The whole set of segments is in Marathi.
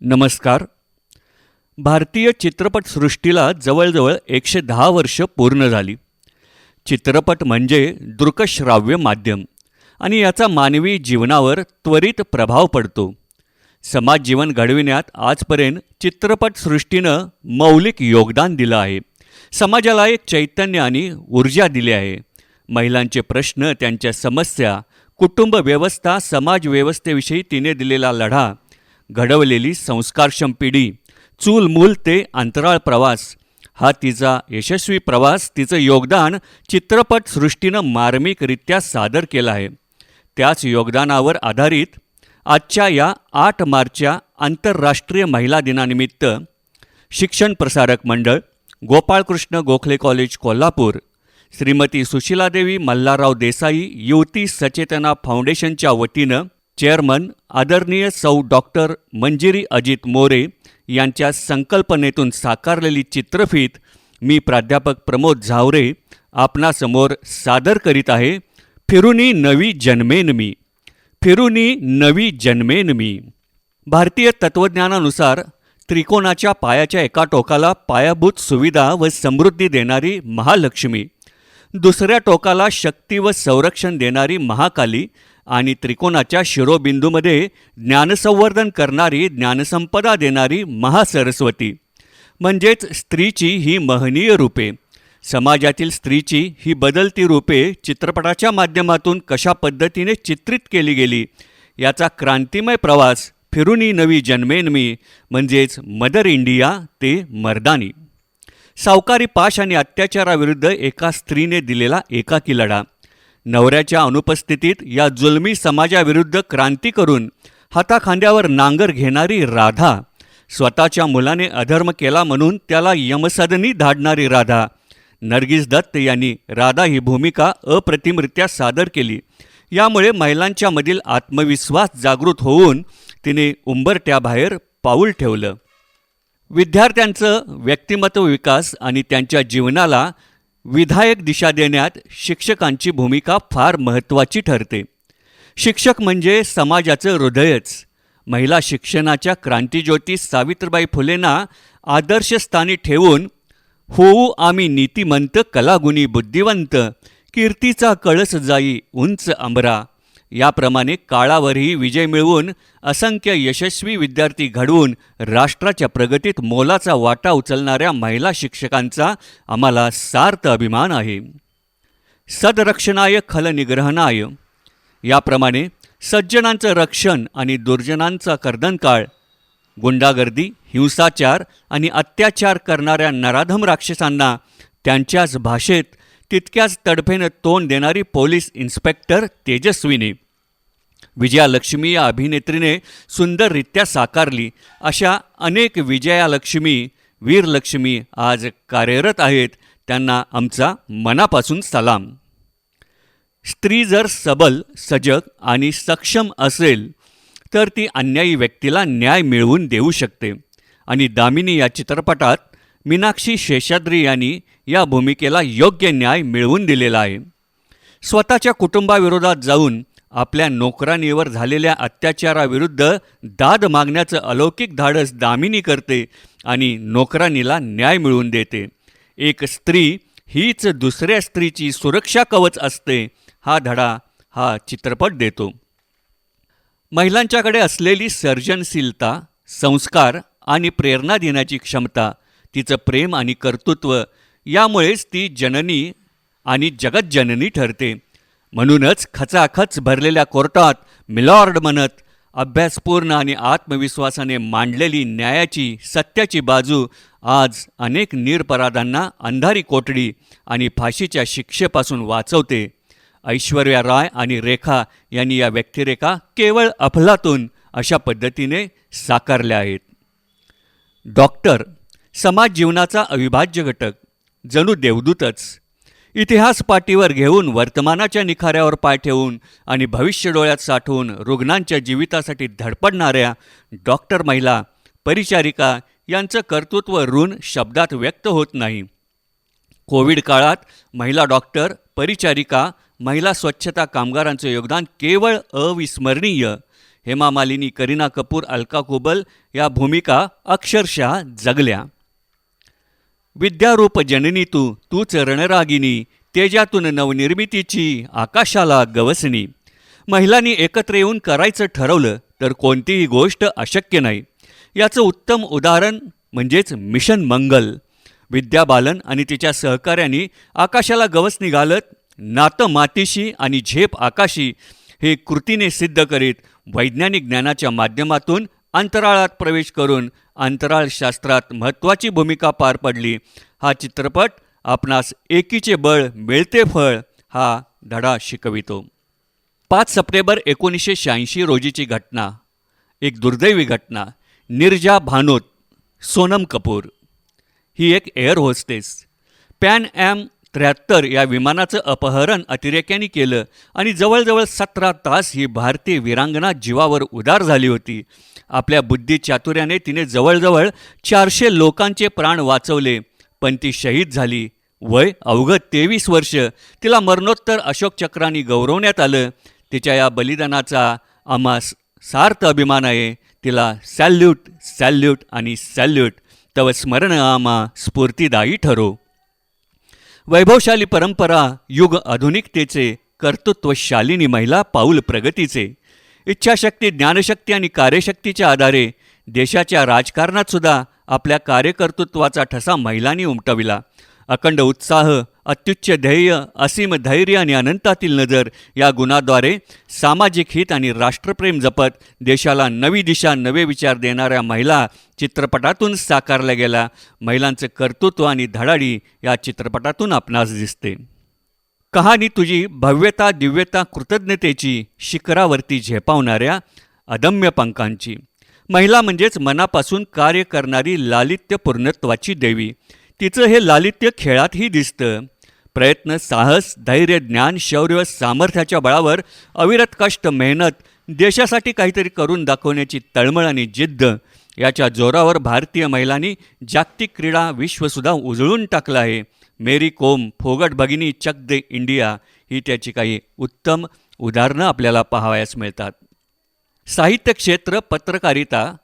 नमस्कार. भारतीय चित्रपटसृष्टीला जवळजवळ एकशे दहा वर्ष पूर्ण झाली. चित्रपट म्हणजे दृकश्राव्य माध्यम आणि याचा मानवी जीवनावर त्वरित प्रभाव पडतो. समाज जीवन घडविण्यात आजपर्यंत चित्रपटसृष्टीनं मौलिक योगदान दिलं आहे. समाजाला एक चैतन्य आणि ऊर्जा दिली आहे. महिलांचे प्रश्न त्यांच्या समस्या कुटुंब व्यवस्था समाजव्यवस्थेविषयी तिने दिलेला लढा घडवलेली संस्कारक्षम पिढी. चूल मूल ते अंतराळ प्रवास. हा तिचा यशस्वी प्रवास तिचं योगदान चित्रपटसृष्टीनं मार्मिकरित्या सादर केलं आहे. त्याच योगदानावर आधारित आजच्या या आठ मार्चच्या आंतरराष्ट्रीय महिला दिनानिमित्त शिक्षण प्रसारक मंडळ गोपाळकृष्ण गोखले कॉलेज कोल्हापूर श्रीमती सुशीलादेवी मल्हारराव देसाई युवती सचेतना फाउंडेशनच्या वतीनं चेअरमन आदरणीय सौ डॉक्टर मंजिरी अजित मोरे यांच्या संकल्पनेतून साकारलेली चित्रफीत मी प्राध्यापक प्रमोद झावरे आपणासमोर सादर करीत आहे. फिरुनी नवी जन्मेन मी. फिरुनी नवी जन्मेन मी. भारतीय तत्त्वज्ञानानुसार त्रिकोणाच्या पायाच्या एका टोकाला पायाभूत सुविधा व समृद्धी देणारी महालक्ष्मी. दुसऱ्या टोकाला शक्ती व संरक्षण देणारी महाकाली आणि त्रिकोणाच्या शिरोबिंदूमध्ये ज्ञानसंवर्धन करणारी ज्ञानसंपदा देणारी महासरस्वती. म्हणजेच स्त्रीची ही महनीय रूपे. समाजातील स्त्रीची ही बदलती रूपे चित्रपटाच्या माध्यमातून कशा पद्धतीने चित्रित केली गेली? याचा क्रांतिमय प्रवास फिरुनी नवी जन्मेन मी म्हणजेच मदर इंडिया ते मर्दानी. सावकारी पाश आणि अत्याचाराविरुद्ध एका स्त्रीने दिलेला एकाकी लढा. नवऱ्याच्या अनुपस्थितीत या जुलमी समाजाविरुद्ध क्रांती करून हाताखांद्यावर नांगर घेणारी राधा स्वतःच्या मुलाने अधर्म केला म्हणून त्याला यमसदनी धाडणारी राधा. नर्गिस दत्त यांनी राधा ही भूमिका अप्रतिमरित्या सादर केली. यामुळे महिलांच्या मधील आत्मविश्वास जागृत होऊन तिने उंबरट्याबाहेर पाऊल ठेवलं. विद्यार्थ्यांचं व्यक्तिमत्व विकास आणि त्यांच्या जीवनाला विधायक दिशा देण्यात शिक्षकांची भूमिका फार महत्त्वाची ठरते. शिक्षक म्हणजे समाजाचं हृदयच. महिला शिक्षणाच्या क्रांतीज्योती सावित्रीबाई फुलेंना आदर्शस्थानी ठेवून होऊ आम्ही नीतिमंत कलागुणी बुद्धिवंत कीर्तीचा कळस जाई उंच अंबरा याप्रमाणे काळावरही विजय मिळवून असंख्य यशस्वी विद्यार्थी घडवून राष्ट्राच्या प्रगतीत मोलाचा वाटा उचलणाऱ्या महिला शिक्षकांचा आम्हाला सार्थ अभिमान आहे. सदरक्षणाय खलनिग्रहणाय याप्रमाणे सज्जनांचं रक्षण आणि दुर्जनांचा कर्दनकाळ गुंडागर्दी हिंसाचार आणि अत्याचार करणाऱ्या नराधम राक्षसांना त्यांच्याच भाषेत तितक्याच तडफेनं तोंड देणारी पोलीस इन्स्पेक्टर तेजस्विनी. विजयालक्ष्मी या अभिनेत्रीने सुंदररित्या साकारली. अशा अनेक विजयालक्ष्मी वीरलक्ष्मी आज कार्यरत आहेत. त्यांना आमचा मनापासून सलाम. स्त्री जर सबल सजग आणि सक्षम असेल तर ती अन्यायी व्यक्तीला न्याय मिळवून देऊ शकते. आणि दामिनी या चित्रपटात मीनाक्षी शेषाद्री यांनी या भूमिकेला योग्य न्याय मिळवून दिलेला आहे. स्वतःच्या कुटुंबाविरोधात जाऊन आपल्या नोकरांवर झालेल्या अत्याचाराविरुद्ध दाद मागण्याचं अलौकिक धाडस दामिनी करते आणि नोकरानीला न्याय मिळवून देते. एक स्त्री हीच दुसऱ्या स्त्रीची सुरक्षा कवच असते हा धडा हा चित्रपट देतो. महिलांच्याकडे असलेली सर्जनशीलता संस्कार आणि प्रेरणा देण्याची क्षमता तिचं प्रेम आणि कर्तृत्व यामुळेच ती जननी आणि जगतजननी ठरते. म्हणूनच खचाखच भरलेल्या कोर्टात मिलॉर्ड म्हणत अभ्यासपूर्ण आणि आत्मविश्वासाने मांडलेली न्यायाची सत्याची बाजू आज अनेक निरपराधांना अंधारी कोठडी आणि फाशीच्या शिक्षेपासून वाचवते. ऐश्वर्या राय आणि रेखा यांनी या व्यक्तिरेखा केवळ अफलातून अशा पद्धतीने साकारल्या आहेत. डॉक्टर समाज जीवनाचा अविभाज्य घटक जणू देवदूतच. इतिहास पाठीवर घेऊन वर्तमानाच्या निखाऱ्यावर पाय ठेवून आणि भविष्य डोळ्यात साठवून रुग्णांच्या जीवितासाठी धडपडणाऱ्या डॉक्टर महिला परिचारिका यांचं कर्तृत्व ऋण शब्दात व्यक्त होत नाही. कोविड काळात महिला डॉक्टर परिचारिका महिला स्वच्छता कामगारांचं योगदान केवळ अविस्मरणीय. हेमा मालिनी करीना कपूर अलका कुबल या भूमिका अक्षरशः जगल्या. विद्यारूप जननी तू तूच रणरागिनी तेजातून नवनिर्मितीची आकाशाला गवसणी. महिलांनी एकत्र येऊन करायचं ठरवलं तर कोणतीही गोष्ट अशक्य नाही. याचं उत्तम उदाहरण म्हणजेच मिशन मंगल. विद्या बालन आणि तिच्या सहकाऱ्यांनी आकाशाला गवसणी घालत नातं मातीशी आणि झेप आकाशी हे कृतीने सिद्ध करीत वैज्ञानिक ज्ञानाच्या माध्यमातून अंतराळात प्रवेश करून अंतराळशास्त्रात महत्त्वाची भूमिका पार पडली. हा चित्रपट आपणास एकीचे बळ मिळते फळ हा धडा शिकवितो. पाच सप्टेंबर एकोणीसशे शहाऐंशी रोजीची घटना. एक दुर्दैवी घटना. निर्जा भानोत सोनम कपूर. ही एक एअर होस्टेस पॅन ॲम त्र्याहत्तर या विमानाचं अपहरण अतिरेक्यांनी केलं आणि जवळजवळ सतरा तास ही भारतीय वीरांगना जीवावर उदार झाली होती. आपल्या बुद्धी चातुर्याने तिने जवळजवळ चारशे लोकांचे प्राण वाचवले पण ती शहीद झाली. वय अवघं तेवीस वर्ष. तिला मरणोत्तर अशोक चक्राने गौरवण्यात आलं. तिच्या या बलिदानाचा आम्हा सार्थ अभिमान आहे. तिला सॅल्यूट सॅल्यूट आणि सॅल्यूट. तव स्मरण आम्हा स्फूर्तिदायी ठरो. वैभवशाली परंपरा युग आधुनिकतेचे कर्तृत्वशालिनी महिला पाऊल प्रगतीचे. इच्छाशक्ती ज्ञानशक्ती आणि कार्यशक्तीच्या आधारे देशाच्या राजकारणात सुद्धा आपल्या कार्यकर्तृत्वाचा ठसा महिलांनी उमटविला. अखंड उत्साह अत्युच्च ध्येय असीम धैर्य आणि अनंतातील नजर या गुणाद्वारे सामाजिक हित आणि राष्ट्रप्रेम जपत देशाला नवी दिशा नवे विचार देणाऱ्या महिला चित्रपटातून साकारल्या गेल्या. महिलांचं कर्तृत्व आणि धडाडी या चित्रपटातून आपणास दिसते. कहाणी तुझी भव्यता दिव्यता कृतज्ञतेची शिखरावरती झेपावणाऱ्या अदम्य पंखांची. महिला म्हणजेच मनापासून कार्य करणारी लालित्य पूर्णत्वाची देवी. तिचं हे लालित्य खेळातही दिसतं. प्रयत्न साहस धैर्य ज्ञान शौर्य सामर्थ्याच्या बळावर अविरत कष्ट मेहनत देशासाठी काहीतरी करून दाखवण्याची तळमळ आणि जिद्द याच्या जोरावर भारतीय महिलांनी जागतिक क्रीडा विश्वसुद्धा उजळून टाकलं आहे. मेरी कोम फोगट भगिनी चक दे इंडिया ही त्याची काही उत्तम उदाहरणं आपल्याला पाहावयास मिळतात. साहित्य क्षेत्र पत्रकारिता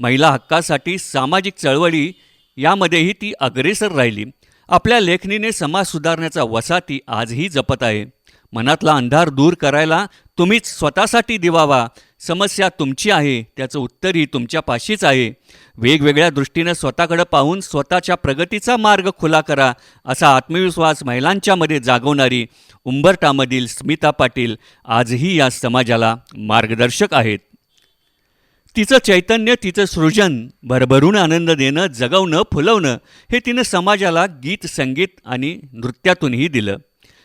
महिला हक्कासाठी सामाजिक चळवळी यामध्येही ती अग्रेसर राहिली. आपल्या लेखणीने समाज सुधारण्याचा वसा ती आजही जपत आहे. मनातला अंधार दूर करायला तुम्हीच स्वतःसाठी दिवावा. समस्या तुमची आहे त्याचं उत्तरही तुमच्या पाशीच आहे. वेगवेगळ्या दृष्टीनं स्वतःकडं पाहून स्वतःच्या प्रगतीचा मार्ग खुला करा असा आत्मविश्वास महिलांच्यामध्ये जागवणारी उंबरटामधील स्मिता पाटील आजही या समाजाला मार्गदर्शक आहेत. तिचं चैतन्य तिचं सृजन भरभरून आनंद देणं जगवणं फुलवणं हे तिनं समाजाला गीत संगीत आणि नृत्यातूनही दिलं.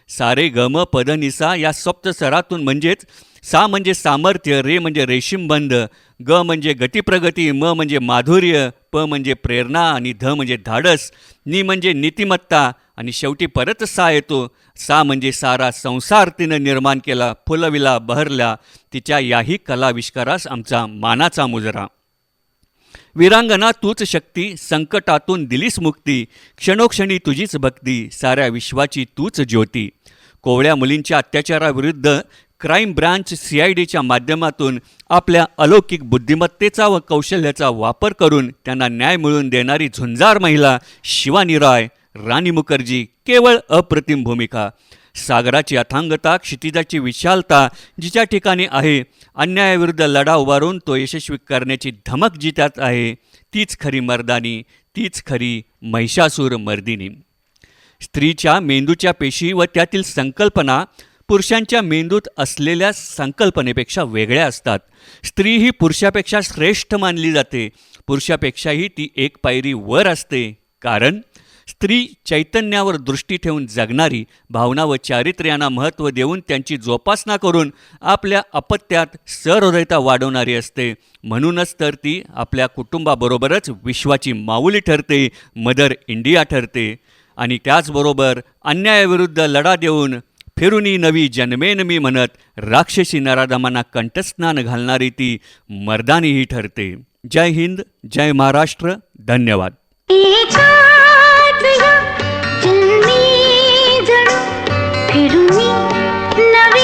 सारे गम पदनिसा या सप्तसरातून म्हणजेच सा म्हणजे सामर्थ्य रे म्हणजे रेशीमबंध ग म्हणजे गतिप्रगती म म्हणजे माधुर्य प म्हणजे प्रेरणा आणि ध म्हणजे धाडस नी म्हणजे नीतिमत्ता आणि शेवटी परत सा येतो. सा म्हणजे सारा संसार तिनं निर्माण केला फुलविला बहरला. तिच्या याही कलाविष्कारास आमचा मानाचा मुजरा. वीरांगना तूच शक्ती संकटातून दिलीस मुक्ती. क्षणोक्षणी तुझीच भक्ती साऱ्या विश्वाची तूच ज्योती. कोवळ्या मुलींच्या अत्याचाराविरुद्ध क्राईम ब्रांच सी आय डीच्या माध्यमातून आपल्या अलौकिक बुद्धिमत्तेचा व कौशल्याचा वापर करून त्यांना न्याय मिळवून देणारी झुंजार महिला शिवानी राय राणी मुखर्जी केवळ अप्रतिम भूमिका. सागराची अथांगता क्षितिजाची विशालता जिच्या ठिकाणी आहे अन्यायाविरुद्ध लढा उभारून तो यशस्वी करण्याची धमक जी त्यात आहे तीच खरी मर्दानी तीच खरी महिषासूर मर्दिनी. स्त्रीच्या मेंदूच्या पेशी व त्यातील संकल्पना पुरुषांच्या मेंदूत असलेल्या संकल्पनेपेक्षा वेगळ्या असतात. स्त्री ही पुरुषापेक्षा श्रेष्ठ मानली जाते. पुरुषापेक्षाही ती एक पायरी वर असते. कारण स्त्री चैतन्यावर दृष्टी ठेवून जगणारी भावना व चारित्र्यांना महत्त्व देऊन त्यांची जोपासना करून आपल्या अपत्यात सहृदयता वाढवणारी असते. म्हणूनच तर ती आपल्या कुटुंबाबरोबरच विश्वाची माऊली ठरते मदर इंडिया ठरते. आणि त्याचबरोबर अन्यायाविरुद्ध लढा देऊन फिरुनी नवी जन्मेन मी म्हणत राक्षसी नराधमांना कंठस्नान घालणारी ती मर्दानीही ठरते. जय हिंद जय महाराष्ट्र धन्यवाद. फिरू मी नवी